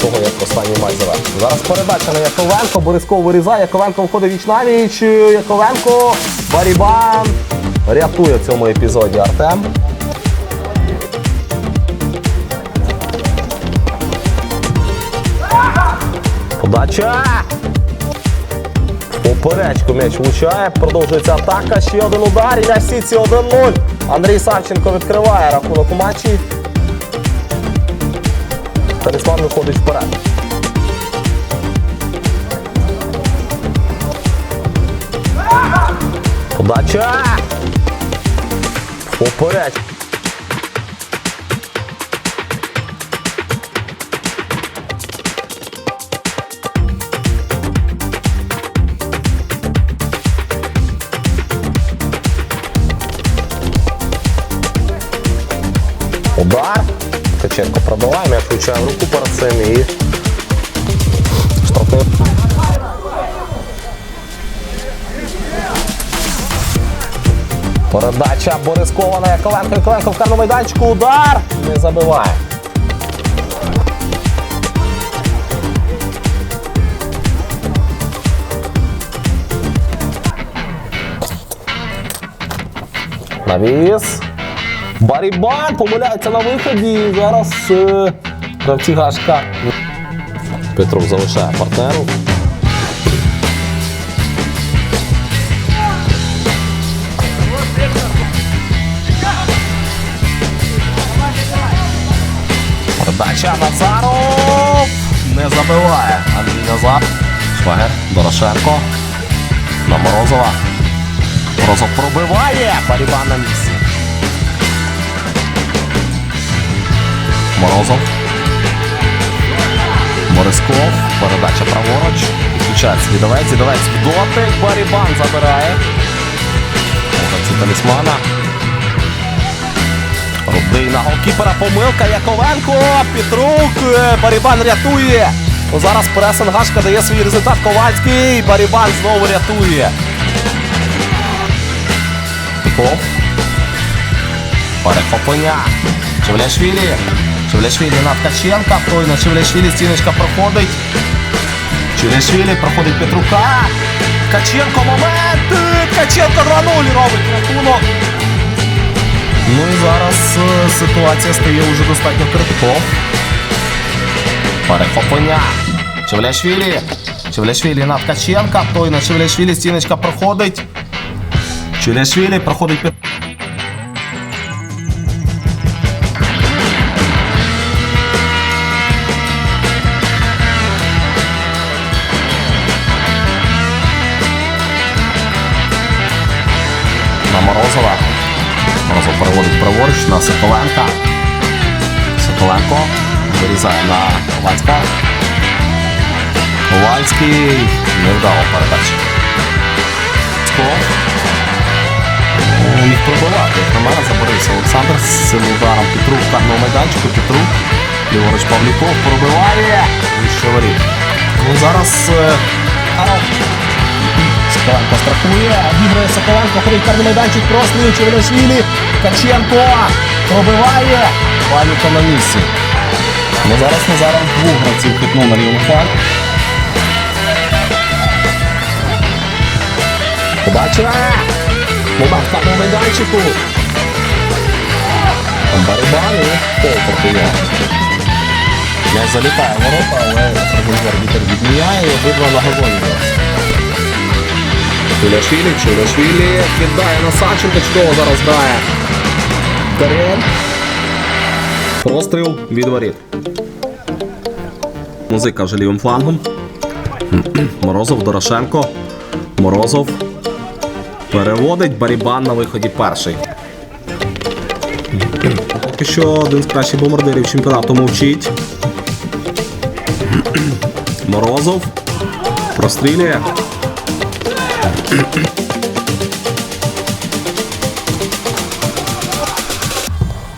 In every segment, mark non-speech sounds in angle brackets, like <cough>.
Того, як останній матч завершив. Зараз передача на Яковенко, Бориско вирізає, Яковенко входить віч на віч. Яковенко, Барібан. Рятує в цьому епізоді Артем. Удача! Поперечку м'яч влучає, продовжується атака, ще один удар, і на сітці 1-0. Андрій Савченко відкриває рахунок у матчі. Талісман виходить вперед. Подача! Поперечку. Удар. Ткаченко пробиває, м'яч влучає в руку перед цим і штрафний. Передача Борискова на Яковенко. Яковенко в карному майданчику. Удар. Не забиває. Навіс. Барібан помиляється на виході. Зараз е, гравці Гашка. Петров залишає партнеру. Передача Назаров. Не забиває. Андрій Назар. Швагер. Дорошенко. На Морозова. Морозов пробиває. Барібан на місці. Морозов. Борисков. Передача праворуч. Підключається Відовець. Відовець в дотик. Барібан забирає. Молодці талісмана. Рудина голкіпера помилка. Яковенко. Петрук. Барібан рятує. Зараз пресинг Гашка дає свій результат. Ковальський. Барібан знову рятує. Піков. Перехоплення. Чевляшвілі. Чевляшвілі на Ткаченка. На Чевляшвілі стіночка проходить. Чевляшвілі проходить Петрука. Ткаченко момент. Ткаченко 2-0 робить рахунок. Ну і зараз е, ситуація стає вже достатньо критиков. Перехоплення. Чевляшвілі. Чевляшвілі на Ткаченка. Той на Чевляшвілі стіночка проходить. Чевляшвілі проходить Петрука. Морозова. Морозов переводить праворуч на Соколенка. Соколенко вирізає на Ковальська. Ковальський невдало передача. Сков. Ну, Міг пробивати. На мене заборився Олександр з цим ударом Петрук в карному майданчику. Петрук. Ліворуч Павліков пробиває. Вище воріт. Ну, зараз е, Соколенко страхує, обігрує Соколенко, ходить карний майданчик, простріл Чевелешвілі, Ткаченко пробиває, Паніка на місці. Ну зараз Назаров двох гравців хитнув на лівому фланг. Удар в карному майданчику. Барибан і пол проти залітає ворота, але арбітер відміняє і обидва на зараз. Чулашвілі, Чулашвілі кидає на Савченка, чудово зараз грає. Карен. Простріл від воріт. Музика вже лівим флангом. <clears throat> Морозов, Дорошенко. Морозов. Переводить Барібан на виході перший. Поки що один з кращих бомбардирів чемпіонату мовчить. <clears throat> Морозов. Прострілює.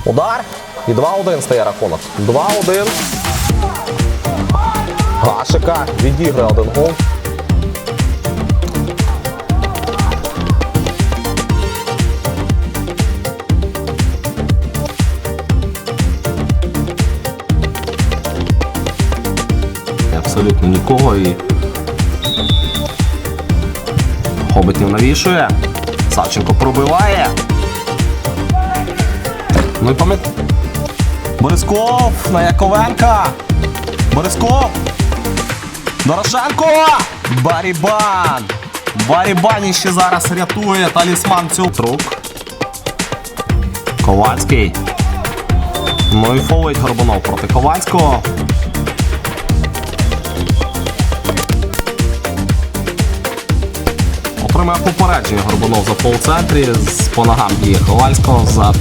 Удар. І 2-1 стає рахунок. 2-1. Гашика відіграє один гол. Абсолютно нікого і. Хоботнів навішує. Савченко пробиває. Ну і пам'ят. Борисков на Яковенка. Борисков. Дорошенко! Барібан! Барібан ще зараз рятує талісман цього рук. Ковальський. Ну і фолить Горбунов проти Ковальського. Отримає попередження Горбунов за фол в центрі. З по ногам діє Ковальського за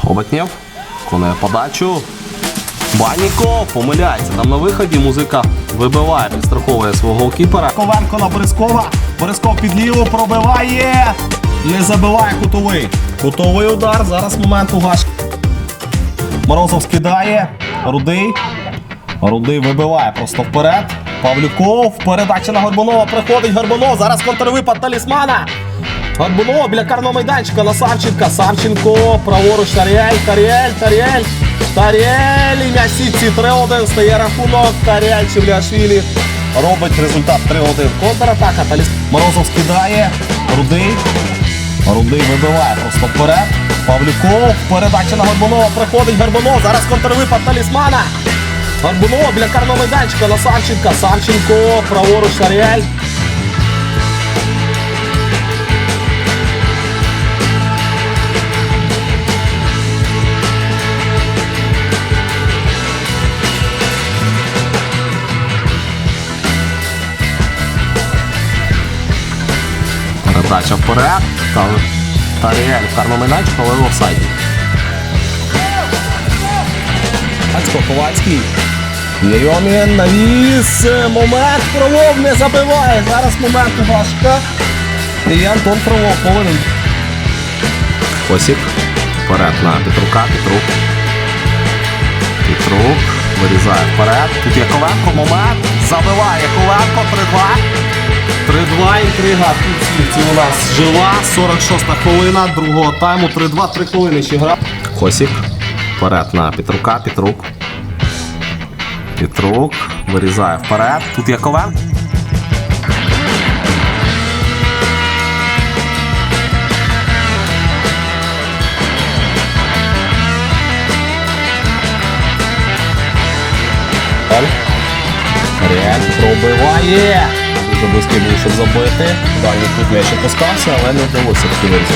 Хоботнєв. Виконує подачу. Баніко помиляється. Там на виході музика вибиває, підстраховує свого голкіпера. Ковенко на Борискова. Борисков під ліву пробиває. Не забиває кутовий. Кутовий удар. Зараз момент у. Морозов скидає. Рудий. Рудий вибиває просто вперед. Павлюков. Передача на Горбунова. Приходить Горбунов. Зараз контрвипад талісмана. Горбунов біля карного майданчика на Савченка. Савченко. Праворуч Таріель. Таріель. Таріель. Таріель. І м'яч в сітці 3-1. Стає рахунок. Таріель Чевляшвілі. Робить результат 3-1. Контратака. Таліс... Морозов скидає. Рудий. Рудий вибиває просто вперед. Павлюков. Передача на Горбунова. Приходить Горбунов. Зараз контрвипад талісмана. Горбунов біля карного майданчика на Савченка. Савченко. Праворуч Таріель. Передача вперед. Та- Таріель в карному майданчику, але в офсайді. Ацько Ковальський. Єрьомін навіс. Момент Фролов не забиває. Зараз момент у Вашка. І Антон Фролов повинен. Косік. Вперед на Петрука. Петрук. Петрук. Вирізає вперед. Тут Яковенко. Момент. Забиває Яковенко. 3-2. 3-2 інтрига. Звідси у нас жива. 46-та хвилина другого тайму. 3-2, 3 хвилини ще гра. Косік. Вперед на Петрука. Петрук. Петрук. Вирізає вперед. Тут Яковен. Реаль пробиває. Дуже близький був, щоб забити. Дальній тут м'яч опускався, але не вдалося вирізати.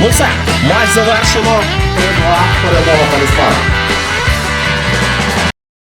Ну все, матч завершено. 3-2 перемога Талісмана.